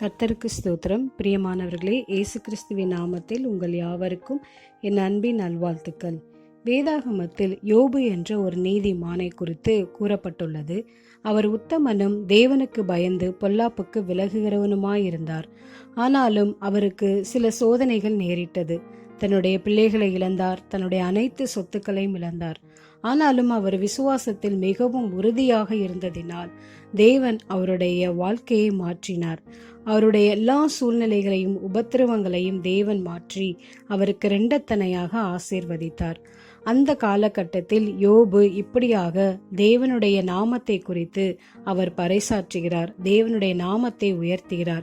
கர்த்தருக்கு ஸ்தோத்திரம். பிரியமானவர்களே இயேசு கிறிஸ்துவின் நாமத்தில் உங்கள் யாவருக்கும் என் அன்பின் நல்வாழ்த்துக்கள். வேதாகமத்தில் யோபு என்ற ஒரு நீதிமானை குறித்து கூறப்பட்டுள்ளது. அவர் உத்தமனும் தேவனுக்கு பயந்து பொல்லாப்புக்கு விலகுகிறவனுமாயிருந்தார். ஆனாலும் அவருக்கு சில சோதனைகள் நேரிட்டது. தன்னுடைய பிள்ளைகளை இழந்தார் தன்னுடைய அனைத்து சொத்துக்களையும் இழந்தார். ஆனாலும் அவர் விசுவாசத்தில் மிகவும் உறுதியாக இருந்ததினால் தேவன் அவருடைய வாழ்க்கையை மாற்றினார். அவருடைய எல்லா சூழ்நிலைகளையும் உபத்திரவங்களையும் தேவன் மாற்றி அவருக்கு ரெண்டத்தனையாக ஆசீர்வதித்தார். அந்த காலகட்டத்தில் யோபு இப்படியாக தேவனுடைய நாமத்தை குறித்து அவர் பறைசாற்றுகிறார் தேவனுடைய நாமத்தை உயர்த்துகிறார்.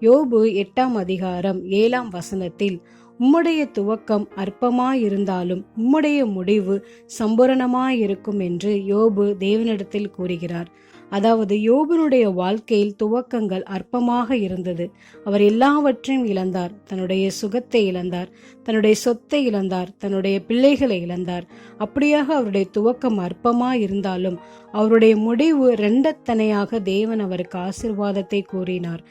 யோபு எட்டாம் அதிகாரம் ஏழாம் வசனத்தில் உம்முடைய துவக்கம் அற்பமாயிருந்தாலும் உம்முடைய முடிவு சம்பூரணமாயிருக்கும் என்று யோபு தேவனிடத்தில் கூறுகிறார். அதாவது யோபனுடைய வாழ்க்கையில் துவக்கங்கள் அற்பமாக இருந்தது. அவர் எல்லாவற்றையும் இழந்தார். தன்னுடைய சுகத்தை இழந்தார். தன்னுடைய சொத்தை இழந்தார் தன்னுடைய பிள்ளைகளை இழந்தார். அப்படியாக அவருடைய துவக்கம் அற்பமா இருந்தாலும் அவருடைய முடிவு ரெண்டத்தனையாக தேவன் அவருக்கு ஆசிர்வாதத்தை கூறினார்.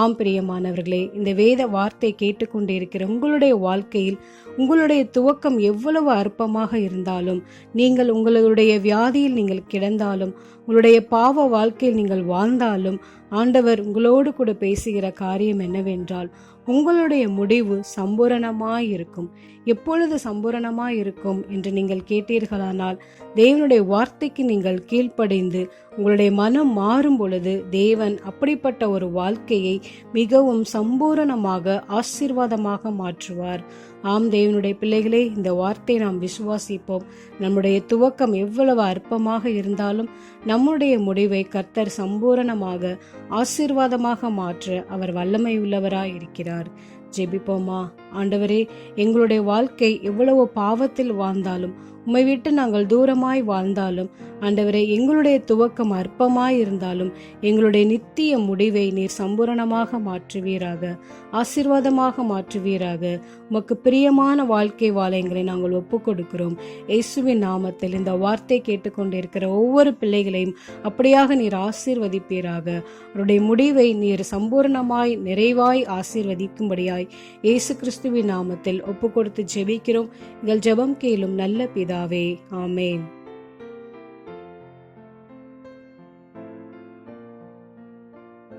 ஆம் பிரியமானவர்களே இந்த வேத வார்த்தை கேட்டுக்கொண்டிருக்கிற உங்களுடைய வாழ்க்கையில் உங்களுடைய துவக்கம் எவ்வளவு அற்பமாக இருந்தாலும் நீங்கள் உங்களுடைய வியாதியில் நீங்கள் கிடந்தாலும் உங்களுடைய பாவ வாழ்க்கையில் நீங்கள் வாழ்ந்தாலும் ஆண்டவர் உங்களோடு கூட பேசுகிற காரியம் என்னவென்றால் உங்களுடைய முடிவு சம்பூரணமாய் இருக்கும் எப்பொழுது சம்பூரணமாய் இருக்கும் என்று நீங்கள் கேட்டீர்களானால் தேவனுடைய வார்த்தைக்கு நீங்கள் கீழ்ப்படைந்து உங்களுடைய மனம் மாறும் பொழுது தேவன் அப்படிப்பட்ட ஒரு வாழ்க்கையை மிகவும் சம்பூரணமாக ஆசீர்வாதமாக மாற்றுவார். ஆம் தேவனுடைய பிள்ளைகளே இந்த வார்த்தை நாம் விசுவாசிப்போம். நம்முடைய துவக்கம் எவ்வளவு அற்பமாக இருந்தாலும் நம்முடைய முடிவை கர்த்தர் சம்பூரணமாக ஆசீர்வாதமாக மாற்ற அவர் வல்லமை உள்ளவராய் இருக்கிறார். ஜெபிப்போமா? ஆண்டவரே எங்களுடைய வாழ்க்கை எவ்வளவு பாவத்தில் வாழ்ந்தாலும் உம்மை விட்டு நாங்கள் தூரமாய் வாழ்ந்தாலும் ஆண்டவரே எங்களுடைய துவக்கம் அற்பமாய் இருந்தாலும் எங்களுடைய நித்திய முடிவை நீர் சம்பூரணமாக மாற்றுவீராக ஆசீர்வாதமாக மாற்றுவீராக. உமக்கு பிரியமான வாழ்க்கை வாழ எங்களை நாங்கள் ஒப்புக்கொடுக்கிறோம். இயேசுவின் நாமத்தில் இந்த வார்த்தை கேட்டுக்கொண்டிருக்கிற ஒவ்வொரு பிள்ளைகளையும் அப்படியாக நீர் ஆசீர்வதிப்பீராக. அவருடைய முடிவை நீர் சம்பூர்ணமாய் நிறைவாய் ஆசீர்வதிக்கும்படியாய் இயேசு கிறிஸ்துவின் நாமத்தில் ஒப்பு கொடுத்து ஜெபிக்கிறோம். எங்கள் ஜெபம் கேளும் நல்ல பிதாவே ஆமேன்